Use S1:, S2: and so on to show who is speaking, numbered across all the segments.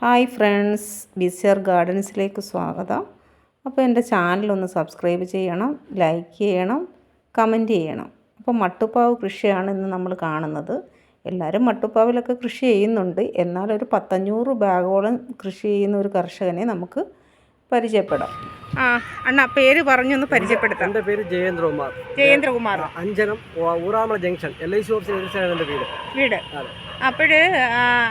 S1: Hi friends busier ഗാർഡൻസിലേക്ക് സ്വാഗതം. അപ്പോൾ എന്റെ ചാനലൊന്ന് സബ്സ്ക്രൈബ് ചെയ്യണം ലൈക്ക് ചെയ്യണം കമന്റ് ചെയ്യണം. അപ്പോൾ മട്ടുപ്പാവ് കൃഷിയാണ് ഇന്ന് നമ്മൾ കാണുന്നത്. എല്ലാവരും മട്ടുപ്പാവിലൊക്കെ കൃഷി ചെയ്യുന്നുണ്ട്. എന്നാൽ ഒരു പത്തഞ്ഞൂറ് ബാഗോളം കൃഷി ചെയ്യുന്ന ഒരു കർഷകനെ നമുക്ക് പരിചയപ്പെടാം. ആ അണ്ണാ പേര് പറഞ്ഞൊന്ന് പരിചയപ്പെടുത്താം.
S2: എന്റെ പേര് Jayendrakumar.
S1: Jayendrakumar
S2: Anchanam Ooramala junction L I C office വീട്. വീട്.
S1: വീട്
S2: അതെ.
S1: അപ്പോഴ്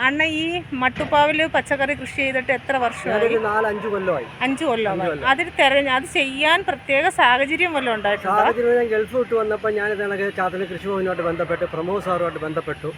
S1: അണ്ണ ഈ മട്ടുപ്പാവിൽ പച്ചക്കറി കൃഷി ചെയ്തിട്ട് എത്ര വർഷമായി?
S2: നാലഞ്ച് കൊല്ലമായി.
S1: അഞ്ചു കൊല്ലമായി.
S2: കൊല്ലം.
S1: അതിൽ തെരഞ്ഞ അത് ചെയ്യാൻ പ്രത്യേക സാഹചര്യം വല്ലതും ഉണ്ടായിട്ടുണ്ടോ?
S2: ഞാൻ ഗൾഫ് വിട്ട് വന്നപ്പോൾ ഞാൻ ഇതേക്ക് ചാത്തല കൃഷിഭവനുമായിട്ട് ബന്ധപ്പെട്ട് പ്രമോദ് സാറുമായിട്ട് ബന്ധപ്പെട്ടു.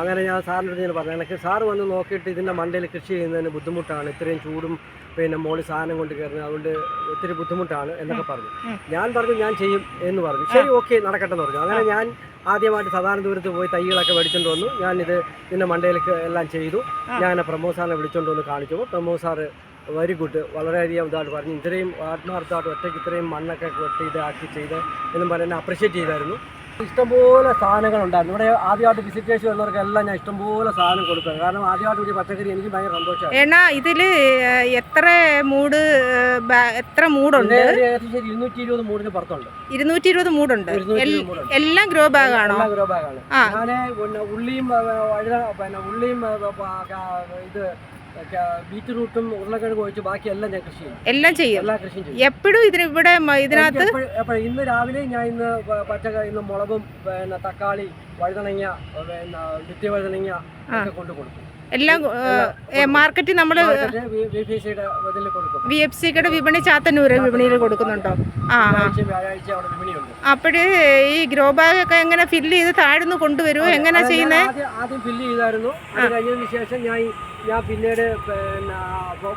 S2: അങ്ങനെ ഞാൻ സാറിന്റെ ഞാൻ പറഞ്ഞു എനിക്ക് സാറ് വന്ന് നോക്കിയിട്ട് ഇതിന്റെ മണ്ടയിൽ കൃഷി ചെയ്യുന്നതിന് ബുദ്ധിമുട്ടാണ് ഇത്രയും ചൂടും പിന്നെ മോളി സാധനം കൊണ്ട് കയറുന്നത് അതുകൊണ്ട് ഒത്തിരി ബുദ്ധിമുട്ടാണ് എന്നൊക്കെ പറഞ്ഞു. ഞാൻ പറഞ്ഞു ഞാൻ ചെയ്യും എന്ന് പറഞ്ഞു. ശരി ഓക്കെ നടക്കട്ടെ എന്ന് പറഞ്ഞു. അങ്ങനെ ഞാൻ ആദ്യമായിട്ട് സാധാരണ ദൂരത്ത് പോയി തൈകളൊക്കെ മേടിച്ചുകൊണ്ട് വന്നു. ഞാനിത് ഇതിന്റെ മണ്ടയിലേക്ക് എല്ലാം ചെയ്തു. ഞാൻ പ്രമോദ് സാറിനെ വിളിച്ചുകൊണ്ട് വന്ന് കാണിച്ചപ്പോൾ പ്രമോദ് സാറ് വെരി ഗുഡ്. വളരെയധികം ഇതായിട്ട് പറഞ്ഞു. ഇത്രയും ആത്മാർത്ഥമായിട്ട് ഒറ്റയ്ക്ക് ഇത്രയും മണ്ണൊക്കെ കൊട്ടി ഇതാക്കി ചെയ്ത് എന്നും പറഞ്ഞ് എന്നെ അപ്രിഷ്യേറ്റ് ചെയ്തായിരുന്നു. ഇഷ്ടംപോലെ സാധനങ്ങൾ ഉണ്ടായിരുന്നു ഇവിടെ ആദ്യമായിട്ട് വിസിറ്റേഴ്സ് എല്ലാം ഞാൻ ഇഷ്ടംപോലെ സാധനം കൊടുക്കുക. കാരണം ആദ്യമായിട്ട് ഒരു പച്ചക്കറി എനിക്ക് ഭയങ്കര സന്തോഷമാണ്.
S1: എണ്ണ ഇതിൽ എത്ര മൂട് എത്ര മൂടുണ്ട്?
S2: ഇരുന്നൂറ്റി ഇരുപത് മൂടിന് പുറത്തുണ്ട്.
S1: ഇരുന്നൂറ്റി ഇരുപത് മൂടുണ്ട്. എല്ലാം ഗ്രോ ബാഗ് ആണോ
S2: ഗ്രോ
S1: ബാഗ്
S2: ആണ് പിന്നെ ഉള്ളിയും പിന്നെ ഉള്ളിയും ഇത് ബീറ്റ്റൂട്ടും ഉരുളക്കിഴങ്ങ് ഒഴിച്ച് ബാക്കി എല്ലാം ഞാൻ കൃഷി ചെയ്യും.
S1: എല്ലാം ചെയ്യും?
S2: എല്ലാ കൃഷിയും ചെയ്യും.
S1: എപ്പോഴും ഇതിന് ഇവിടെ ഇതിനകത്ത്?
S2: എപ്പഴും- ഇന്ന് രാവിലെ ഞാൻ ഇന്ന് പച്ചക്കറി ഇന്ന് മുളകും പിന്നെ തക്കാളി വഴുതണങ്ങ പിന്നെ നിത്യവഴുതനങ്ങ ഒക്കെ കൊണ്ട് കൊടുക്കും.
S1: എല്ലാം മാർക്കറ്റിൽ നമ്മൾ
S2: മാർക്കറ്റ് വി-
S1: എഫ് സിയുടെ വിപണി ചാത്തന്നൂര് വിപണിയിൽ കൊടുക്കുന്നുണ്ടോ? ആ അപ്പോഴ് ഈ ഗ്രോ ബാഗ് ഒക്കെ എങ്ങനെ ഫില്ല് ചെയ്ത് താഴ്ന്നു കൊണ്ടുവരുമോ എങ്ങനെ ചെയ്യുന്നത്
S2: ആദ്യം ഫില്ല് ചെയ്തായിരുന്നു. അത് ശേഷം ഞാൻ ഞാൻ പിന്നീട് പിന്നെ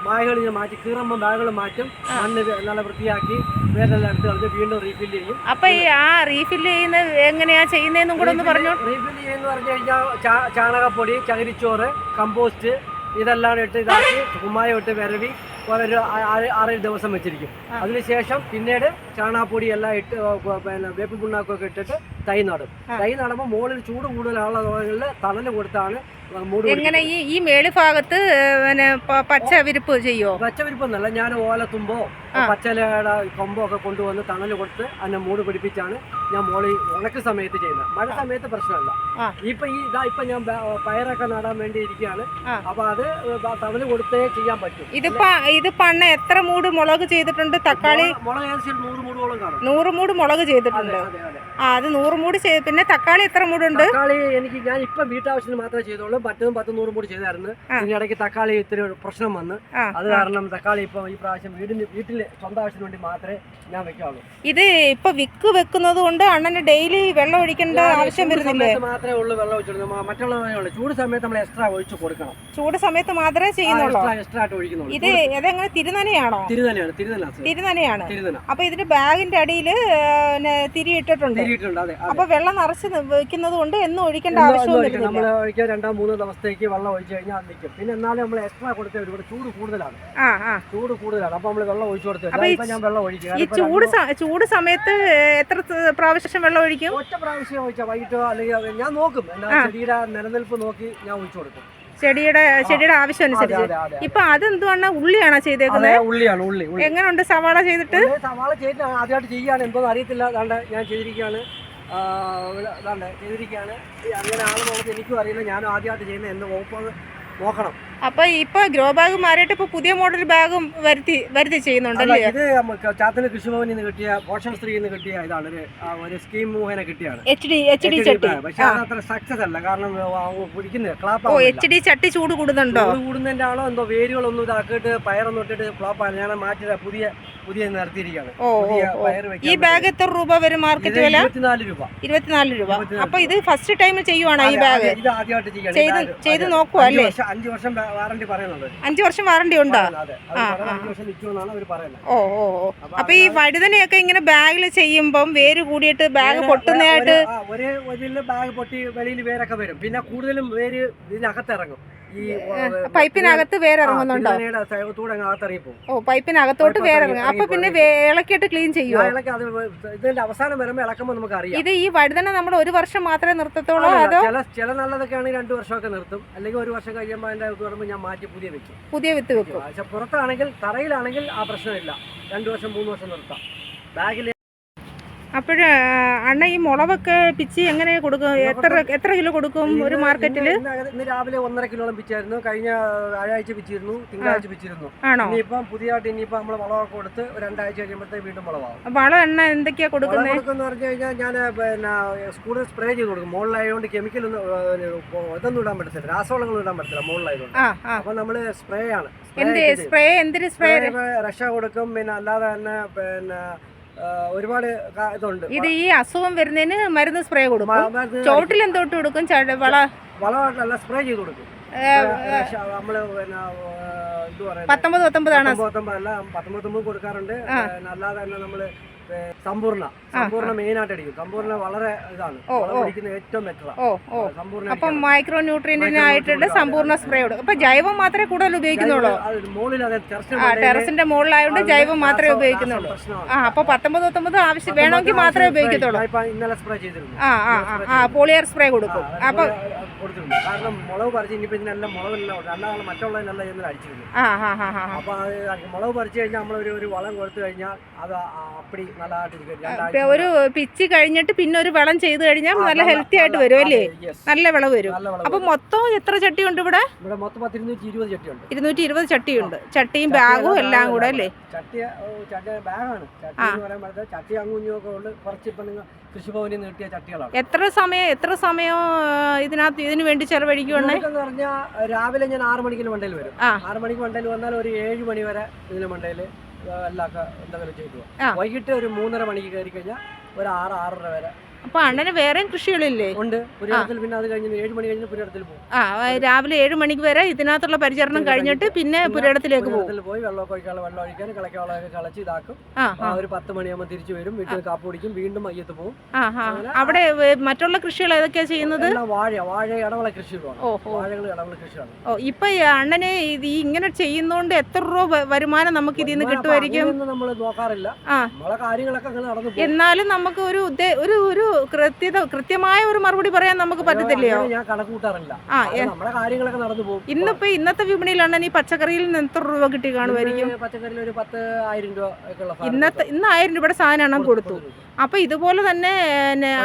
S2: ബാഗുകൾ ഞാൻ മാറ്റി കീറുമ്പോൾ ബാഗുകൾ മാറ്റും മണ്ണ് നല്ല വൃത്തിയാക്കി വേറെല്ലാം എടുത്ത് കളഞ്ഞ് വീണ്ടും റീഫിൽ ചെയ്യും.
S1: അപ്പൊ ഈ ആ റീഫിൽ ചെയ്യുന്ന എങ്ങനെയാ ചെയ്യുന്നതെന്നും കൂടെ ഒന്ന് പറഞ്ഞു?
S2: റീഫിൽ ചെയ്യുന്ന പറഞ്ഞു കഴിഞ്ഞാൽ ചാണകപ്പൊടി ചകിരിച്ചോറ് കമ്പോസ്റ്റ് ഇതെല്ലാം ഇട്ട് ഇതാക്കി കുമ്മായം ഇട്ട് വിരവി ഒരു ആറേഴ് ദിവസം വെച്ചിരിക്കും. അതിനുശേഷം പിന്നീട് ചാണാപ്പൊടി എല്ലാം ഇട്ട് പിന്നെ വേപ്പ് പുണ്ണാക്കൊക്കെ ഇട്ടിട്ട് തൈ നടും. തൈ നടുമ്പോൾ മുകളിൽ ചൂട് കൂടുതലുള്ള തോന്നുകളിൽ തണൽ കൊടുത്താണ്
S1: എങ്ങനെ ഈ ഈ മേളി ഭാഗത്ത് പിന്നെ പച്ചവിരിപ്പ് പച്ച വിരിപ്പ് ചെയ്യോ
S2: പച്ചവിരിപ്പൊന്നല്ല ഞാൻ ഓലത്തുമ്പോ. പച്ചലയുടെ കൊമ്പോ ഒക്കെ കൊണ്ടുവന്ന് തണൽ കൊടുത്ത് അതിനെ മൂട് പിടിപ്പിച്ചാണ് ഞാൻ മോളി ഉണക്ക സമയത്ത് ചെയ്യുന്നത് മഴ സമയത്ത് പ്രശ്നമല്ല. ഇപ്പൊ ഈ ഇതാ ഇപ്പൊ ഞാൻ പയറൊക്കെ നടാൻ വേണ്ടി ഇരിക്കുകയാണ്. അപ്പൊ അത് തണൽ കൊടുത്തേ ചെയ്യാൻ പറ്റും
S1: ഇതിപ്പോ ഇത് പണ്ണ എത്ര മൂട് മുളക് ചെയ്തിട്ടുണ്ട്? തക്കാളി
S2: നൂറ്
S1: മൂട് മുളക് ചെയ്തിട്ടുണ്ട്. ആ അത് നൂറ് മൂട് ചെയ്ത് പിന്നെ തക്കാളി എത്ര മൂടുണ്ട്?
S2: തക്കാളി എനിക്ക് ഞാൻ ഇപ്പൊ വീട്ടാവശ്യത്തിന് മാത്രമേ ചെയ്തോളൂ പറ്റും പത്തും നൂറ് മൂട് ചെയ്തായിരുന്നു. ഇടയ്ക്ക് തക്കാളി ഇത്തിരി പ്രശ്നം വന്ന്. അത് കാരണം തക്കാളി ഇപ്പൊ ഈ പ്രാവശ്യം വീടിന് വീട്ടിൽ സ്വന്തം ആവശ്യത്തിന് വേണ്ടി മാത്രമേ ഞാൻ വെക്കാവുള്ളൂ.
S1: ഇത് ഇപ്പൊ വിക്ക് വെക്കുന്നത് കൊണ്ട് അണ്ണന് ഡെയിലി വെള്ളം ഒഴിക്കേണ്ട ആവശ്യം വരുന്നില്ലേ?
S2: മാത്രമേ ഉള്ളൂ വെള്ളം ഒഴിച്ചുള്ളൂ മറ്റുള്ള ചൂട് സമയത്ത് നമ്മൾ എക്സ്ട്രാ ഒഴിച്ചു കൊടുക്കണം.
S1: ചൂട് സമയത്ത് മാത്രമേ ചെയ്യുന്നുള്ളൂ.
S2: എക്സ്ട്രാ ആയിട്ട് ഒഴിക്കുന്നുള്ളൂ.
S1: ഇത് ഇതെങ്ങനെ തിരുനനയാണോ?
S2: തിരുതനെയാണ് തിരുതന
S1: തിരുനനയാണ്. അപ്പൊ ഇതിന്റെ ബാഗിന്റെ അടിയിൽ തിരി ഇട്ടിട്ടുണ്ട്.
S2: അതെ അതെ.
S1: അപ്പൊ വെള്ളം നിറച്ച് വെക്കുന്നത് കൊണ്ട് എന്നും ഒഴിക്കേണ്ട
S2: എന്നും- എന്നും
S1: ആവശ്യമൊന്നും
S2: നമ്മൾ ഒഴിക്കാൻ രണ്ടോ മൂന്നോ ദിവസത്തേക്ക് വെള്ളം ഒഴിച്ചു കഴിഞ്ഞാൽ നിൽക്കും. പിന്നെ എന്നാലും നമ്മൾ എക്സ്ട്രാ കൊടുത്തേ ഒരുപാട് ചൂട് കൂടുതലാണ്. ചൂട് കൂടുതലാണ്. അപ്പൊ നമ്മൾ വെള്ളം ഒഴിച്ചു കൊടുത്തു ഞാൻ വെള്ളം ഒഴിക്കുക
S1: ഈ ചൂട് ചൂട് സമയത്ത് എത്ര പ്രാവശ്യം വെള്ളം ഒഴിക്കും?
S2: ഒറ്റ പ്രാവശ്യം ഒഴിച്ചാൽ വൈകിട്ടോ അല്ലെങ്കിൽ ഞാൻ നോക്കും. ചെടിയുടെ നിലനിൽപ്പ് നോക്കി ഞാൻ ഒഴിച്ചു കൊടുക്കും.
S1: ചെടിയുടെ ചെടിയുടെ ആവശ്യം അനുസരിച്ച് ഇപ്പൊ അതെന്തുവാണ് ഉള്ളിയാണോ ചെയ്തേക്കുന്നത്
S2: ഉള്ളിയാണ് ഉള്ളി എങ്ങനെ
S1: എങ്ങനെയുണ്ട് സവാള ചെയ്തിട്ട്?
S2: സവാള ചെയ്തിട്ട് ആദ്യമായിട്ട് ചെയ്യാണ് എന്തോന്ന് അറിയത്തില്ല. അതാണ്ട് ഞാൻ ചെയ്തിരിക്കുകയാണ്. അതാണ്ട് ചെയ്തിരിക്കുകയാണ്. അങ്ങനെ ആണെന്നുള്ളത് എനിക്കും അറിയില്ല. ഞാനും ആദ്യമായിട്ട് ചെയ്യുന്നത് എന്ത് വകുപ്പാണ് നോക്കണം.
S1: അപ്പൊ ഇപ്പൊ ഗ്രോ ബാഗ് മാറിയിട്ട് ഇപ്പൊ പുതിയ മോഡൽ ബാഗും വരുത്തി വരുത്തി ചെയ്യുന്നുണ്ടല്ലേ
S2: ഇത് ചാത്തന കൃഷിഭവനിൽ നിന്ന് കിട്ടിയ പോഷൺ സ്ത്രീയിൽ നിന്ന് കിട്ടിയ ഇതാണ്. ഒരു സ്കീം മുഖേന കിട്ടിയാണ്.
S1: എച്ച് ഡി എച്ച് ഡി ചട്ടി.
S2: പക്ഷെ അത് അത്ര സക്സസ് അല്ല. കാരണം പിടിക്കുന്നത് ക്ലാപ്പ്
S1: ഓ എച്ച് ഡി ചട്ടി ചൂട് കൂടുന്നുണ്ടോ?
S2: കൂടുന്നതിന്റെ ആളോ എന്തോ വേരുകളൊന്നും ഇതാക്കിയിട്ട് പയറൊന്നും ഇട്ടിട്ട് ഫ്ലോപ്പാണ് ഞാൻ മാറ്റിയത് പുതിയ പുതിയ പയർ
S1: ഈ ബാഗ് എത്ര രൂപ വരും മാർക്കറ്റ് വില?
S2: ഇരുപത്തിനാല് രൂപ.
S1: അപ്പൊ ഇത് ഫസ്റ്റ് ടൈം ചെയ്യുവാണോ ഈ ബാഗ് ചെയ്ത് ചെയ്ത് നോക്കുവാ
S2: അഞ്ച് വർഷം വാറണ്ടി പറയുന്നുണ്ട്
S1: അഞ്ചു വർഷം വാറണ്ടി ഉണ്ടോ ഓ ഓ ഓ
S2: അപ്പൊ
S1: ഈ വഴുതനയൊക്കെ ഇങ്ങനെ ബാഗിൽ ചെയ്യുമ്പം വേര് കൂടിയിട്ട് ബാഗ് പൊട്ടുന്നതായിട്ട്
S2: ഒരു- ബാഗ് പൊട്ടി വെളിയിൽ വേരൊക്കെ വരും പിന്നെ കൂടുതലും വേര് ഇതിനകത്ത് ഇറങ്ങും ഈ
S1: പൈപ്പിനകത്ത് വേറെ ഇറങ്ങുന്നുണ്ടോ
S2: തൂടെ അകത്തിറങ്ങി പോകും
S1: ഓ പൈപ്പിനകത്തോട്ട് വേറിറങ്ങും അപ്പൊ പിന്നെ ഇളക്കിയിട്ട് ക്ലീൻ ചെയ്യുമോ
S2: ഇതിന്റെ അവസാനം വരുമ്പോൾ ഇളക്കുമ്പോൾ നമുക്ക് അറിയാം
S1: ഇത് ഈ വഴുതന നമ്മൾ ഒരു വർഷം മാത്രമേ നിർത്തത്തുള്ളൂ അതോ
S2: ചില ചില നല്ലതൊക്കെ ആണെങ്കിൽ രണ്ടു വർഷമൊക്കെ നിർത്തും. അല്ലെങ്കിൽ ഒരു വർഷം കഴിയുമ്പോൾ അതിന്റെ വരുമ്പോൾ ഞാൻ മാറ്റി പുതിയ വെക്കും.
S1: പുതിയ വിത്ത് വെക്കും.
S2: പുറത്താണെങ്കിൽ തറയിലാണെങ്കിൽ ആ പ്രശ്നമില്ല. രണ്ടു വർഷം മൂന്ന് വർഷം നിർത്താം. ബാഗിൽ
S1: അപ്പോഴ് അണ്ണ ഈ മുളകൊക്കെ പിച്ചി എങ്ങനെ കൊടുക്കും? എത്ര എത്ര കിലോ കൊടുക്കും ഒരു മാർക്കറ്റിൽ
S2: ഇന്ന് രാവിലെ ഒന്നര കിലോളം പിച്ചായിരുന്നു. കഴിഞ്ഞ വ്യാഴാഴ്ച പിച്ചിരുന്നു. തിങ്കളാഴ്ച പിച്ചിരുന്നു.
S1: ആണോ?
S2: ഇനിയിപ്പം പുതിയതായിട്ട് ഇനിയിപ്പം നമ്മൾ വളമൊക്കെ കൊടുത്ത് രണ്ടാഴ്ച കഴിയുമ്പോഴത്തേക്ക് വീണ്ടും വളമാവും.
S1: വളം എണ്ണ എന്തൊക്കെയാ കൊടുക്കുന്നത്
S2: കൊടുക്കുന്ന പറഞ്ഞു കഴിഞ്ഞാൽ ഞാൻ പിന്നെ സ്കൂളിൽ സ്പ്രേ ചെയ്ത് കൊടുക്കും. മുകളിലായതുകൊണ്ട് കെമിക്കൽ ഒന്നും ഇതൊന്നും ഇടാൻ പറ്റത്തില്ല. രാസവളങ്ങൾ ഇടാൻ പറ്റത്തില്ല മുകളിലായതുകൊണ്ട്. അപ്പൊ നമ്മൾ സ്പ്രേ ആണ്.
S1: സ്പ്രേ
S2: റഷ കൊടുക്കും. പിന്നെ അല്ലാതെ തന്നെ പിന്നെ ഒരുപാട് ഇതുണ്ട്.
S1: ഇത് ഈ അസുഖം വരുന്നതിന് മരുന്ന് സ്പ്രേ കൊടുക്കും. ചോട്ടിൽ എന്തോട്ട് കൊടുക്കും? വള
S2: വളമായിട്ടല്ല സ്പ്രേ ചെയ്ത് കൊടുക്കും. നമ്മൾ പിന്നെ പറയുന്നത്
S1: പത്തൊമ്പത് പത്തൊമ്പതാണ്
S2: പത്തൊമ്പത് കൊടുക്കാറുണ്ട്. അല്ലാതെ തന്നെ നമ്മൾ സമ്പൂർണ. സമ്പൂർണ മെയിൻ ആയിട്ട് അടിക്കും സമ്പൂർണ വളരെ ഇതാണ്. പിടിക്കുന്ന ഏറ്റവും
S1: ബെറ്ററാണ്
S2: സമ്പൂർണ
S1: അപ്പം മൈക്രോ ന്യൂട്രിയന്റിന്
S2: Micro
S1: ആയിട്ടുണ്ട്
S2: nutrient സമ്പൂർണ
S1: സ്പ്രേ കൊടുക്കും. അപ്പൊ ജൈവം മാത്രമേ കൂടുതൽ ഉപയോഗിക്കുന്നുള്ളൂ? ടെറസിന്റെ മുകളിലായതുകൊണ്ട് ജൈവം മാത്രമേ ഉപയോഗിക്കുന്നുള്ളൂ. ആ അപ്പൊ പത്തൊമ്പത് പത്തൊമ്പത് ആവശ്യം വേണമെങ്കിൽ മാത്രമേ ഉപയോഗിക്കത്തുള്ളൂ.
S2: ഇന്നലെ സ്പ്രേ ചെയ്തിരുന്നു.
S1: ആ ആ ആ, പോളിയർ സ്പ്രേ കൊടുക്കും. അപ്പൊ
S2: കൊടുത്തിട്ടുണ്ട്. കാരണം മുളക് പറിച്ച് ഇനിയിപ്പോ ഇതിനെല്ലാം മുളകെല്ലാം ഉണ്ട് അല്ലാതെ മറ്റുള്ളതിനെല്ലാം ഇന്നലെ അടിച്ചിരുന്നു
S1: ആ ആ ആ ആ
S2: അപ്പൊ അത് മുളക് പറിച്ച് കഴിഞ്ഞാൽ നമ്മൾ ഒരു വളം കൊടുത്തു കഴിഞ്ഞാൽ അത് അപ്പടി നല്ലതായിട്ടിരിക്കും
S1: ഒരു പിച്ച് കഴിഞ്ഞിട്ട് പിന്നെ ഒരു വളം ചെയ്ത് കഴിഞ്ഞാൽ നല്ല ഹെൽത്തി ആയിട്ട് വരും അല്ലേ? നല്ല വിളവ് വരും.
S2: അപ്പോൾ.
S1: മൊത്തം എത്ര ചട്ടിയുണ്ട് ഇവിടെ?
S2: ഇവിടെ മൊത്തം പത്തിരുന്നൂറ്റി ഇരുപത് ചട്ടിയുണ്ട്.
S1: ഇരുന്നൂറ്റി ഇരുപത് ചട്ടിയുണ്ട്. ചട്ടിയും ബാഗും
S2: എല്ലാം
S1: കൂടെ അല്ലേ?
S2: ചട്ടി ചട്ടി ബാഗാണ്. ചട്ടി. എന്ന് പറയുമ്പോഴത്തെ ചട്ടി അങ്ങുഞ്ഞൊക്കെ ഉണ്ട് കുറച്ച് ഇപ്പൊ നിങ്ങൾ കൃഷിഭവനിൽ നീട്ടിയ ചട്ടികളാണ്.
S1: എത്ര സമയം എത്ര സമയം ഇതിനകത്ത് ഇതിനു വേണ്ടി ചെലവഴിക്കുവാണ്?
S2: എന്ന് പറഞ്ഞാൽ രാവിലെ ഞാൻ ആറ് മണിക്ക് മണ്ടയിൽ വരും. ആറു മണിക്ക് മണ്ടയിൽ വന്നാൽ ഒരു ഏഴ് മണി വരെ ഇതിന് മണ്ടയിൽ എല്ലാം എന്തെങ്കിലും ചെയ്തു. വൈകിട്ട് ഒരു മൂന്നര മണിക്ക് കയറി കഴിഞ്ഞാൽ ഒരു ആറ് ആറര വരെ
S1: അപ്പൊ അണ്ണന് വേറെയും കൃഷികളില്ലേ?
S2: ഉണ്ട്. പുരയിടത്തിൽ പിന്നെ അത് കഴിഞ്ഞ് ഏഴ് മണി കഴിഞ്ഞ് പുരയിടത്തിൽ പോകും.
S1: ആ രാവിലെ ഏഴ് മണിക്ക് വരെ ഇതിനകത്തുള്ള പരിചരണം കഴിഞ്ഞിട്ട് പിന്നെ പുരയിടത്തിലേക്ക് പോകും.
S2: പോയി വെള്ളമൊക്കെ ഒഴിക്കാനുള്ള വെള്ളം ഒഴിക്കാൻ കിളക്ക വെള്ളമൊക്കെ കളച്ച് ഇതാക്കും. ഒരു പത്ത് മണിയാകുമ്പോൾ തിരിച്ചു വരും. വീട്ടിൽ കാപ്പ് കുടിക്കും. വീണ്ടും മയ്യത്ത് പോകും.
S1: അവിടെ മറ്റുള്ള കൃഷികൾ ഏതൊക്കെയാ ചെയ്യുന്നത്?
S2: വാഴ വാഴ ഇടവള
S1: കൃഷി
S2: വാഴകൾ ഇടവള കൃഷിയാണ്
S1: ഓ ഇപ്പൊ അണ്ണനെ ഇത് ഇങ്ങനെ ചെയ്യുന്നോണ്ട് എത്ര രൂപ വരുമാനം നമുക്ക് ഇതിൽ നിന്ന് കിട്ടുമായിരിക്കും?
S2: നമ്മൾ നോക്കാറില്ല. നമ്മളെ കാര്യങ്ങളൊക്കെ
S1: എന്നാലും നമുക്ക് ഒരു ഒരു ഒരു കൃത്യത കൃത്യമായ ഒരു മറുപടി പറയാൻ നമുക്ക് പറ്റത്തില്ലയോ?
S2: ഞാൻ കണക്ക് കൂട്ടാറില്ല
S1: ആ
S2: നമ്മുടെ കാര്യങ്ങളൊക്കെ നടന്നു പോകും.
S1: ഇന്നിപ്പോ ഇന്നത്തെ വിപണിയിലാണ് ഈ പച്ചക്കറിയിൽ നിന്ന് എത്ര രൂപ കിട്ടി കാണുമായിരിക്കും?
S2: പച്ചക്കറിയിൽ ഒരു പത്ത് ആയിരം രൂപ
S1: ഇന്നത്തെ ഇന്ന് ആയിരം രൂപയുടെ സാധനം അണ്ണൻ കൊടുത്തു. അപ്പൊ ഇതുപോലെ തന്നെ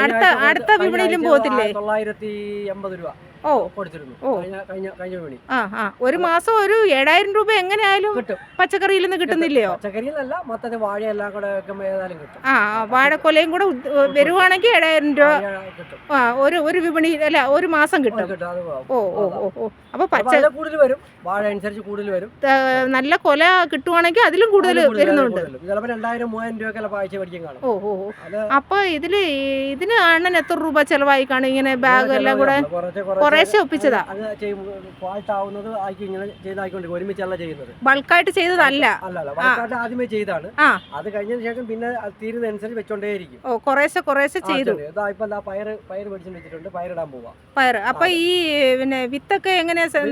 S1: അടുത്ത അടുത്ത വിപണിയിലും പോകത്തില്ലേ?
S2: തൊള്ളായിരത്തി എൺപത് രൂപ.
S1: ഓ.
S2: കൊടുത്തിരുന്നു. കഴിഞ്ഞ കഴിഞ്ഞ വിപണി
S1: ആ ആ. ഒരു മാസം ഒരു ഏഴായിരം രൂപ എങ്ങനെയായാലും പച്ചക്കറിയിൽ നിന്ന് കിട്ടുന്നില്ലയോ?
S2: പച്ചക്കറിയിലല്ല മൊത്തത്തിൽ വാഴ എല്ലാം കൂടെ ഏതായാലും കിട്ടും.
S1: ആ വാഴക്കൊലയും കൂടെ വരുവാണെങ്കിൽ ഏഴായിരം രൂപ
S2: കിട്ടും.
S1: ആ ഒരു ഒരു വിപണി അല്ല ഒരു മാസം കിട്ടും. ഓ ഓ ഓ ഓ. അപ്പൊ പച്ച
S2: കൂടുതൽ വരും. വാഴ അനുസരിച്ച് കൂടുതൽ വരും.
S1: നല്ല കൊല കിട്ടുവാണെങ്കിൽ അതിലും കൂടുതൽ വരുന്നുണ്ട്.
S2: ചിലപ്പോൾ രണ്ടായിരം മൂവായിരം രൂപ ആഴ്ച പഠിക്കാൻ കാണും.
S1: ഓ ഓ. അപ്പൊ ഇതിൽ ഇതിന് അണ്ണൻ എത്ര രൂപ ചെലവായി കാണും? ഇങ്ങനെ ബാഗ് എല്ലാം കൂടെ കുറേശ്ശെ ഒപ്പിച്ചതാ.
S2: അത് ചെയ്യുമ്പോൾ ക്വാളിറ്റി ആവുന്നത് ആക്കി ഇങ്ങനെ ചെയ്തായിക്കൊണ്ട് ഒരുമിച്ചല്ല ചെയ്യുന്നത്.
S1: ബൾക്കായിട്ട് ചെയ്തതല്ല.
S2: അല്ല അല്ല വർക്കായിട്ട് ആദ്യമേ ചെയ്താണ്
S1: ആ.
S2: അത് കഴിഞ്ഞതിന് ശേഷം പിന്നെ അത് തീരുന്നതനുസരിച്ച് വെച്ചോണ്ടേയിരിക്കും.
S1: ഓ കുറേശ്ശെ കുറേശ്ശെ ചെയ്തു.
S2: ഇതാ ഇപ്പൊ എന്താ പയറ് പയറ് മേടിച്ചിട്ട് വെച്ചിട്ടുണ്ട് പയറിടാൻ പോവാ.
S1: പയറ്. അപ്പൊ ഈ പിന്നെ വിത്തൊക്കെ എങ്ങനെയാ സ-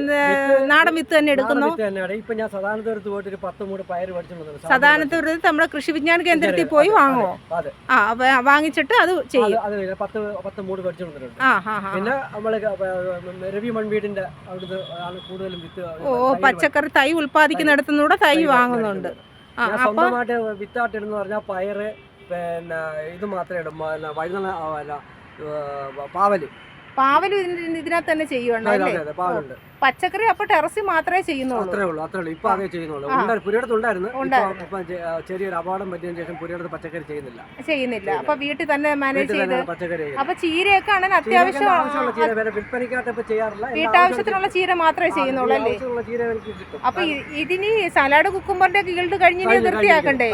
S1: നാടൻ വിത്ത് തന്നെ എടുക്കുന്നു?
S2: വിത്ത് തന്നെയാണ്. ഇപ്പൊ ഞാൻ സദാനത്തുരത്ത് പോയിട്ട് ഒരു പത്ത് മൂട് പയറ് മേടിച്ചിട്ടുണ്ട്
S1: സദാനത്ത് നമ്മുടെ കൃഷി വിജ്ഞാന കേന്ദ്രത്തിൽ പോയി വാങ്ങുമോ
S2: അതെ
S1: ആ വ- വാങ്ങിച്ചിട്ട് അത്
S2: അത്
S1: ചെയ്യും.
S2: അത് പത്ത് പത്ത് മൂട് മേടിച്ചിട്ടുണ്ട്
S1: ആ ഹാ ഹാ.
S2: പിന്നെ നമ്മൾ രവി മൺവീടിന്റെ ആണ് കൂടുതലും വിത്ത്
S1: ഓ പച്ചക്കറി തൈ ഉൽപ്പാദിക്കുന്നിടത്തുനിന്നൂടെ തൈ വാങ്ങുന്നുണ്ട്.
S2: സ്വന്തമായിട്ട് വിത്തായിട്ട് പറഞ്ഞാൽ പയറ് പിന്നെ ഇത് മാത്രമേ ഇടും. വഴുതന പാവൽ. പാവലും
S1: ഇതിനകത്ത് തന്നെ ചെയ്യുവാണ്?
S2: പാവലുണ്ട്.
S1: പച്ചക്കറി അപ്പൊ ടെറസിൽ മാത്രമേ ചെയ്യുന്നുള്ളൂ.
S2: അത്രേ ഉള്ളൂ അത്രേ ഉള്ളൂ. ഇപ്പൊ അതേ ചെയ്യുന്നുള്ളൂ. ഉണ്ടായിരുന്നു പുരയിടത്ത് ചെറിയൊരു അപകടം പറ്റിയതിനു ശേഷം പുരയിടത്ത് പച്ചക്കറി ചെയ്യുന്നില്ല.
S1: ചെയ്യുന്നില്ല. അപ്പൊ വീട്ടിൽ തന്നെ മാനേജ് ചെയ്ത്
S2: പച്ചക്കറി
S1: അപ്പൊ ചീരയൊക്കെ ആണെങ്കിൽ അത്യാവശ്യം വീട്ടാവശ്യത്തിനുള്ള ചീര മാത്രമേ ചെയ്യുന്നുള്ളൂ അല്ലേ? അപ്പൊ ഇതിനി സലാഡ് കുക്കുമ്പറിന്റെ ഗിൽഡ് കഴിഞ്ഞ് ഇനി വൃത്തിയാക്കണ്ടേ?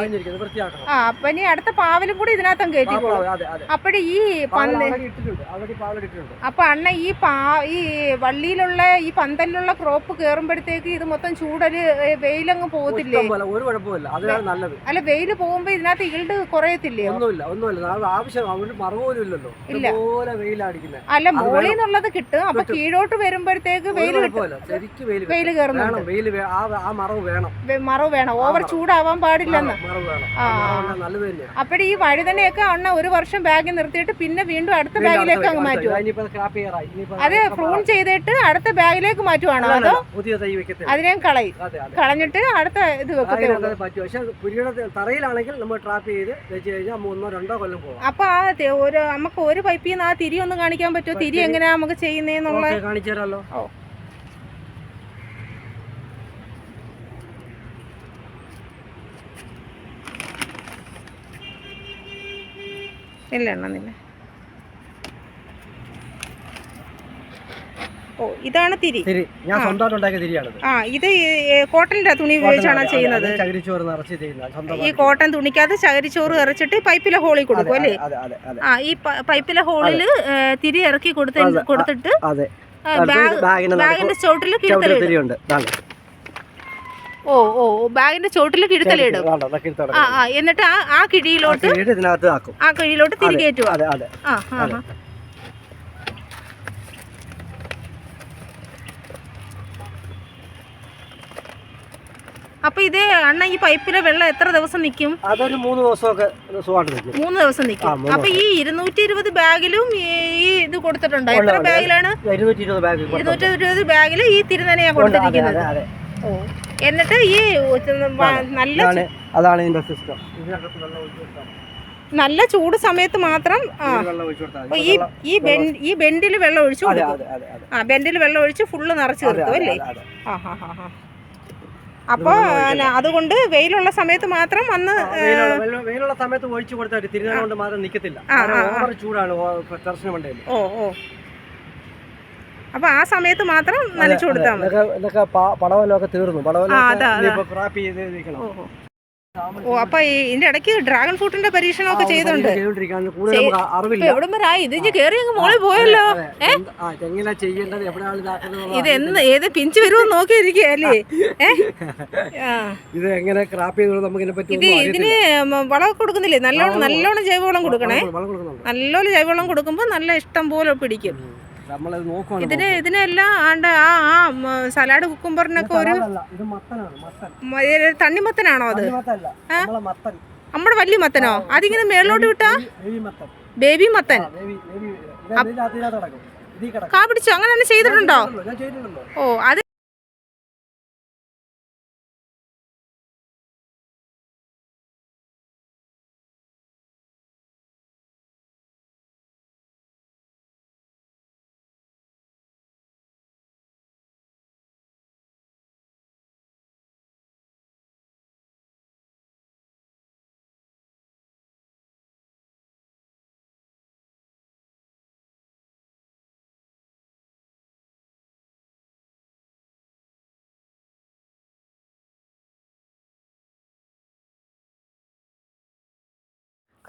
S1: ആ അപ്പൊ ഇനി അടുത്ത പാവലും കൂടി ഇതിനകത്തും
S2: കയറ്റി
S1: കയറ്റിക്കോളും അപ്പഴ് ഈ
S2: ഇട്ടിട്ടുണ്ട്.
S1: അപ്പൊ അണ്ണ ഈ പാ ഈ വള്ളിയിലുള്ള ഈ പന്നി പന്തലിലുള്ള ക്രോപ്പ് കയറുമ്പോഴത്തേക്ക് ഇത് മൊത്തം ചൂടൊരു വെയിലങ്ങ് പോകത്തില്ലേ?
S2: ഒരു കുഴപ്പമില്ല അതിനാണ് നല്ലത്.
S1: അല്ല വെയിൽ പോകുമ്പോ ഇതിനകത്ത് ഈൽഡ് കുറയത്തില്ലേ
S2: ഒന്നുമില്ല ഒന്നുമില്ല. ആവശ്യം അതുകൊണ്ട് മറവ് പോലും ഇല്ലല്ലോ.
S1: ഇല്ല.
S2: വെയിലടിക്കുന്നത്
S1: അല്ല മോളിൽ നിന്നുള്ളത് കിട്ടും. അപ്പൊ. കീഴോട്ട് വരുമ്പോഴത്തേക്ക് വെയിൽ
S2: വെയിൽ ശരിക്കും വെയിൽ
S1: കയറുന്നുണ്ട്
S2: വെയിൽ ആ ആ മറവ് വേണം.
S1: മറവ് വേണം. ഓവർ ചൂടാവാൻ പാടില്ലെന്ന്. അപ്പഴ് ഈ വഴുതനയൊക്കെ അണ്ണ ഒരു വർഷം ബാഗിൽ നിർത്തിയിട്ട് പിന്നെ വീണ്ടും അടുത്ത ബാഗിലേക്ക് അങ്ങ്
S2: മാറ്റും.
S1: അതെ
S2: ഫോൺ
S1: പ്രൂൺ ചെയ്തിട്ട് അടുത്ത ബാഗിലേക്ക് മാറ്റുവാണോ അതോ
S2: പുതിയ തൈ
S1: അതിനെയും കളയും കളഞ്ഞിട്ട് അടുത്ത ഇത് വെക്കത്തേ
S2: പക്ഷെ പുരിയുടെ തറയിലാണെങ്കിൽ നമ്മൾ ട്രാപ്പ് ചെയ്ത് വെച്ച് കഴിഞ്ഞാൽ മൂന്നോ രണ്ടോ കൊല്ലം പോകും
S1: അപ്പൊ ആ ഒരു നമുക്ക് ഒരു പൈപ്പിൽ നിന്ന് ആ തിരി ഒന്ന് കാണിക്കാൻ പറ്റുമോ? തിരി എങ്ങനെയാ നമുക്ക് ചെയ്യുന്നേന്നുള്ള
S2: കാണിച്ചു തരാമല്ലോ
S1: ഇല്ല എണ്ണന്നില്ല ഓ ഇതാണ് തിരി.
S2: തിരി. ഞാൻ. സ്വന്തമായിട്ട് ഉണ്ടാക്കിയ തിരിയാണിത്
S1: ആ ഇത് കോട്ടന്റെ തുണി ഉപയോഗിച്ചാണ് ചെയ്യുന്നത്.
S2: അതെ, ചകിരിച്ചോറ് നിറച്ച് ചെയ്യുന്നത്.
S1: ഈ
S2: കോട്ടൻ
S1: കോട്ടൺ തുണിക്കകത്ത് ചകിരിച്ചോറ് ഇറച്ചിട്ട് പൈപ്പിലെ ഹോളിൽ കൊടുക്കും അല്ലേ? ആ ഈ പൈപ്പിലെ ഹോളിൽ തിരി ഇറക്കി കൊടുത്ത കൊടുത്തിട്ട് ബാഗിന്റെ ചോട്ടിൽ
S2: തിരിയുണ്ട്.
S1: ഓ ഓ ബാഗിന്റെ ചോട്ടിൽ കിഴുത്തലിടും ആ എന്നിട്ട് ആ ആ കിഴിയിലോട്ട്
S2: ആ
S1: കിഴിയിലോട്ട്
S2: തിരികേറ്റുവാ
S1: ആ ആ അപ്പൊ ഇത് അണ്ണ ഈ പൈപ്പിലെ വെള്ളം എത്ര ദിവസം നിൽക്കും
S2: അതൊരു മൂന്ന് ദിവസമൊക്കെ
S1: മൂന്ന് ദിവസം നിൽക്കും അപ്പൊ ഈ ഇരുന്നൂറ്റി ഇരുപത് ബാഗിലും ഈ ഇത് കൊടുത്തിട്ടുണ്ടോ? എത്ര ബാഗിലാണ്?
S2: ഇരുന്നൂറ്റി ഇരുപത്
S1: ബാഗിൽ ഈ തിരുനനയാ
S2: അതെ
S1: കൊടുത്തിരിക്കുന്നത് ഓ. എന്നിട്ട് ഈ നല്ല
S2: അതാണ് ഇതിന്റെ സിസ്റ്റം.
S1: നല്ല ചൂട് സമയത്ത് മാത്രം. ഈ ഈ ഈ ബെൻഡിൽ വെള്ളം ഒഴിച്ചു കൊടുക്കും. ആ ബെൻഡിൽ വെള്ളം ഒഴിച്ച് ഫുള്ള് നിറച്ച് നിർത്തും അല്ലേ. ആ ഹാ ഹാ ഹാ. അപ്പോൾ അതുകൊണ്ട് വെയിലുള്ള സമയത്ത് മാത്രം വന്ന്
S2: വെയിലുള്ള- സമയത്ത് ഒഴിച്ചു കൊടുത്താൽ മതി. കൊണ്ട് മാത്രം നിൽക്കത്തില്ല. ഓവർ ചൂടാണ് ടെറസിന് മണ്ടയിൽ
S1: ഓ ഓ. അപ്പൊ ആ സമയത്ത് മാത്രം നനച്ചു കൊടുത്താൽ മതി.
S2: ഇതൊക്കെ ഇതൊക്കെ പ- പടവലമൊക്കെ തീർന്നു. പടവലൊക്കെ ക്രാപ്പ് ചെയ്ത് നിൽക്കണം
S1: ഓ അപ്പൊ ഇതിന്റെ ഇടയ്ക്ക് ഡ്രാഗൺ ഫ്രൂട്ടിന്റെ പരീക്ഷണമൊക്കെ ചെയ്തുണ്ട്. എവിടം വരെ ആയി ഇത്? കേറി അങ്ങ് മോളിൽ പോയല്ലോ. ഇത് എന്ന് ഏത് പിഞ്ച് വരുമോ നോക്കിയിരിക്കുകയല്ലേ ഏ?
S2: ഇത് എങ്ങനെ ക്രാപ്പ് നമുക്ക് ഇതിനെ പറ്റി
S1: ഇത് ഇതിന്
S2: വളം
S1: വളമൊക്കെ കൊടുക്കുന്നില്ലേ? നല്ലോണം നല്ലോണം ജൈവവളം കൊടുക്കണേ. നല്ലോണം ജൈവവളം കൊടുക്കുമ്പോൾ നല്ല ഇഷ്ടം പോലെ പിടിക്കും. ഇതിന് ഇതിനെല്ലാം ആണ്ട് ആ ആ സലാഡ് കുക്കുംബറിനൊക്കെ ഒരു തണ്ണിമത്തനാണോ അത്? നമ്മുടെ വലിയ മത്തനോ? അതിങ്ങനെ മേളിലോട്ട് വിട്ടാ?
S2: ബേബി മത്തൻ.
S1: കാ പിടിച്ചോ? അങ്ങനെ തന്നെ ചെയ്തിട്ടുണ്ടോ? ഓ അത്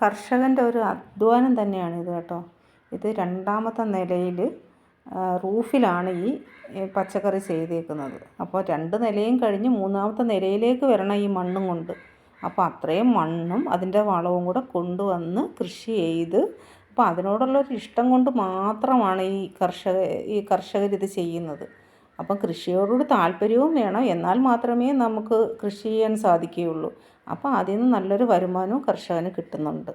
S1: കർഷകന്റെ ഒരു അധ്വാനം തന്നെയാണ് ഇത് കേട്ടോ. ഇത് രണ്ടാമത്തെ നിലയിൽ റൂഫിലാണ് ഈ പച്ചക്കറി ചെയ്തേക്കുന്നത്. അപ്പോൾ രണ്ട് നിലയും കഴിഞ്ഞ് മൂന്നാമത്തെ നിലയിലേക്ക് വരണം ഈ മണ്ണും കൊണ്ട്. അപ്പോൾ അത്രയും മണ്ണും അതിന്റെ വളവും കൂടെ കൊണ്ടുവന്ന് കൃഷി ചെയ്ത് അപ്പോൾ അതിനോടുള്ളൊരു ഇഷ്ടം കൊണ്ട് മാത്രമാണ് ഈ കർഷക ഈ കർഷകരിത് ചെയ്യുന്നത്. അപ്പം കൃഷിയോടൊരു താല്പര്യവും വേണം. എന്നാൽ മാത്രമേ നമുക്ക് കൃഷി ചെയ്യാൻ സാധിക്കുകയുള്ളൂ. അപ്പോൾ അതിൽ നിന്ന് നല്ലൊരു വരുമാനവും കർഷകന് കിട്ടുന്നുണ്ട്.